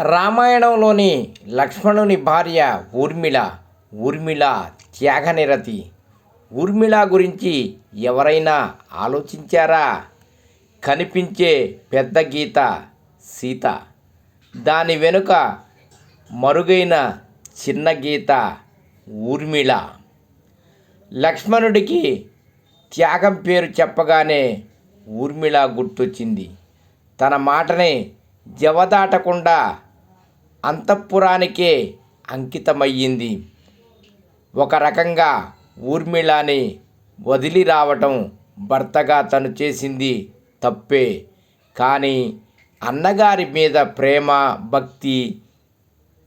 రామాయణంలోని లక్ష్మణుని భార్య ఊర్మిళ ఊర్మిళ త్యాగనిరతి. ఊర్మిళ గురించి ఎవరైనా ఆలోచించారా? కనిపించే పెద్ద గీత సీత. దాని వెనుక మరుగైన చిన్న గీత ఊర్మిళ. లక్ష్మణుడికి త్యాగం పేరు చెప్పగానే ఊర్మిళ గుర్తొచ్చింది. తన మాటని జవదాటకుండా అంతఃపురానికే అంకితమయ్యింది. ఒక రకంగా ఊర్మిళని వదిలి రావటం భర్తగా తను చేసింది తప్పే. కానీ అన్నగారి మీద ప్రేమ భక్తి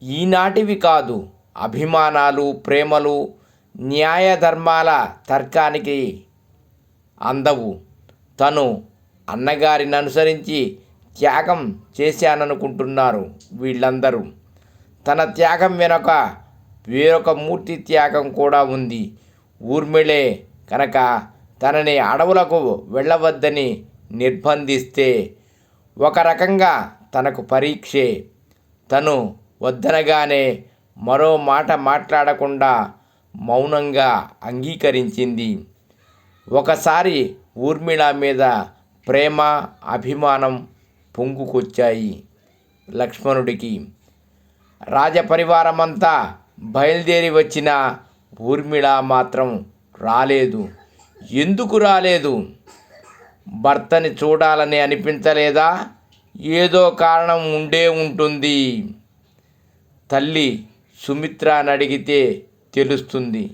ఈనాటివి కాదు. అభిమానాలు ప్రేమలు న్యాయధర్మాల తర్కానికి అందవు. తను అన్నగారిని అనుసరించి త్యాగం చేశాననుకుంటున్నారు వీళ్ళందరూ. తన త్యాగం వెనుక వేరొక మూర్తి త్యాగం కూడా ఉంది. ఊర్మిళే కనుక తనని అడవులకు వెళ్ళవద్దని నిర్బంధిస్తే ఒక రకంగా తనకు పరీక్షే. తను వద్దనగానే మరో మాట మాట్లాడకుండా మౌనంగా అంగీకరించింది. ఒకసారి ఊర్మిళ మీద ప్రేమ అభిమానం పొంగుకొచ్చాయి లక్ష్మణుడికి రాజపరివారమంతా బయలుదేరి వచ్చిన ఊర్మిళ మాత్రం రాలేదు. ఎందుకు రాలేదు? భర్తని చూడాలని అనిపించలేదా? ఏదో కారణం ఉండే ఉంటుంది. తల్లి సుమిత్రని అడిగితే తెలుస్తుంది.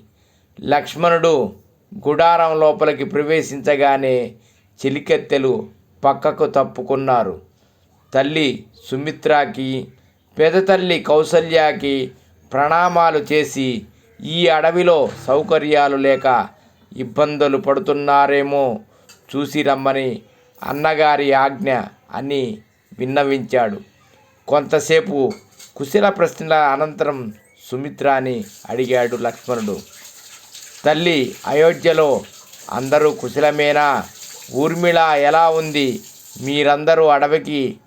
లక్ష్మణుడు గుడారం లోపలికి ప్రవేశించగానే చెలికెత్తెలు పక్కకు తప్పుకున్నారు. తల్లి సుమిత్రకి పెదతల్లి కౌసల్యాకి ప్రణామాలు చేసి ఈ అడవిలో సౌకర్యాలు లేక ఇబ్బందులు పడుతున్నారేమో చూసి రమ్మని అన్నగారి ఆజ్ఞ అని విన్నవించాడు. కొంతసేపు కుశల ప్రశ్నల అనంతరం సుమిత్రాని అడిగాడు లక్ష్మణుడు. తల్లి అయోధ్యలో అందరూ కుశలమేనా? ఊర్మిళ ఎలా ఉంది? మీరందరూ అడవికి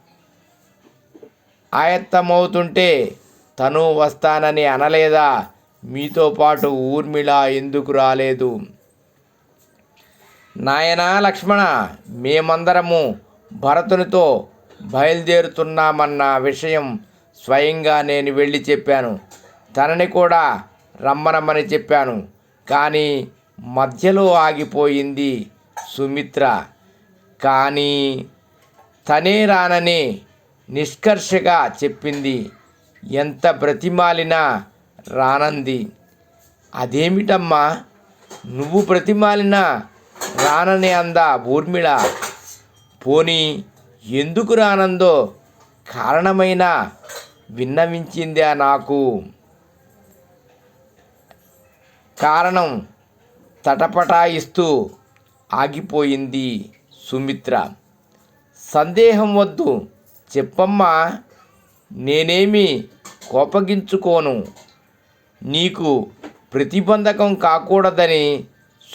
ఆయత్తమవుతుంటే తను వస్తానని అనలేదా? మీతో పాటు ఊర్మిళ ఎందుకు రాలేదు? నాయనా లక్ష్మణ మేమందరము భరతునితో బయలుదేరుతున్నామన్న విషయం స్వయంగా నేను వెళ్ళి చెప్పాను. తనని కూడా రమ్మనమ్మని చెప్పాను. కానీ మధ్యలో ఆగిపోయింది. సుమిత్ర. కానీ తనే రానని నిష్కర్షగా చెప్పింది. ఎంత బ్రతిమాలినా రానంది. అదేమిటమ్మా? నువ్వు బ్రతిమాలినా రానని అందా ఊర్మిళ. పోనీ ఎందుకు రానందో కారణమైన విన్నవించిందా నాకు? కారణం తటపటాయిస్తూ ఆగిపోయింది సుమిత్ర. సందేహం వద్దు చెప్పమ్మా నేనేమి కోపగించుకోను. నీకు ప్రతిబంధకం కాకూడదని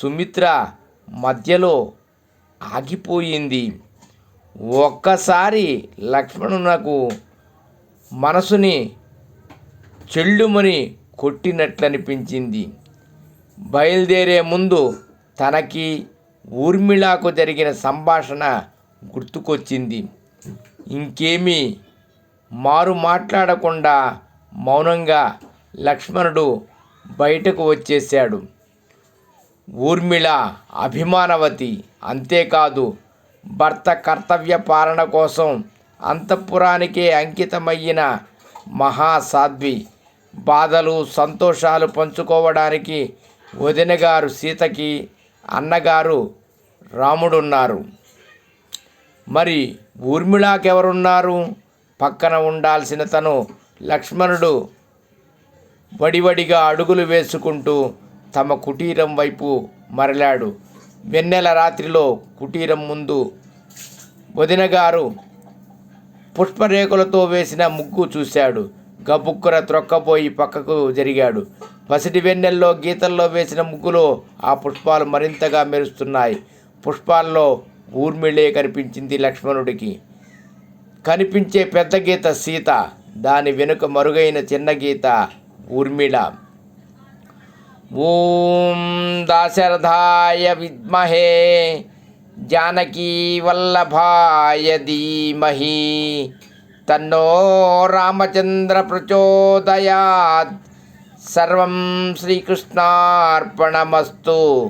సుమిత్ర మధ్యలో ఆగిపోయింది. ఒక్కసారి లక్ష్మణునకు మనసుని చెల్లుమని కొట్టినట్లనిపించింది. బయలుదేరే ముందు తనకి ఊర్మిళకు జరిగిన సంభాషణ గుర్తుకొచ్చింది. ఇంకేమీ మారు మాట్లాడకుండా మౌనంగా లక్ష్మణుడు బయటకు వచ్చేశాడు. ఊర్మిళ అభిమానవతి అంతేకాదు భర్త కర్తవ్య పాలన కోసం అంతఃపురానికే అంకితమయ్యిన మహాసాధ్వి బాధలు సంతోషాలు పంచుకోవడానికి వదినగారు సీతకి అన్నగారు రాముడున్నారు. మరి ఊర్మిళాకెవరున్నారు? పక్కన ఉండాల్సిన తను లక్ష్మణుడు. వడివడిగా అడుగులు వేసుకుంటూ తమ కుటీరం వైపు మరలాడు. వెన్నెల రాత్రిలో కుటీరం ముందు వదినగారు పుష్పరేకులతో వేసిన ముగ్గు చూశాడు. గబుక్కుర త్రొక్కబోయి పక్కకు జరిగాడు. పసిడి వెన్నెల్లో గీతల్లో వేసిన ముగ్గులో ఆ పుష్పాలు మరింతగా మెరుస్తున్నాయి. పుష్పాల్లో ఊర్మిళే కనిపించింది లక్ష్మణుడికి. కనిపించే పెద్ద గీత సీత దాని వెనుక మరుగైన చిన్న గీత ఊర్మిళ. ఓం దాశరథాయ విద్మహే జానకీ వల్లభాయ ధీమహి. తన్నో రామచంద్ర ప్రచోదయాత్. సర్వం శ్రీకృష్ణార్పణమస్తు.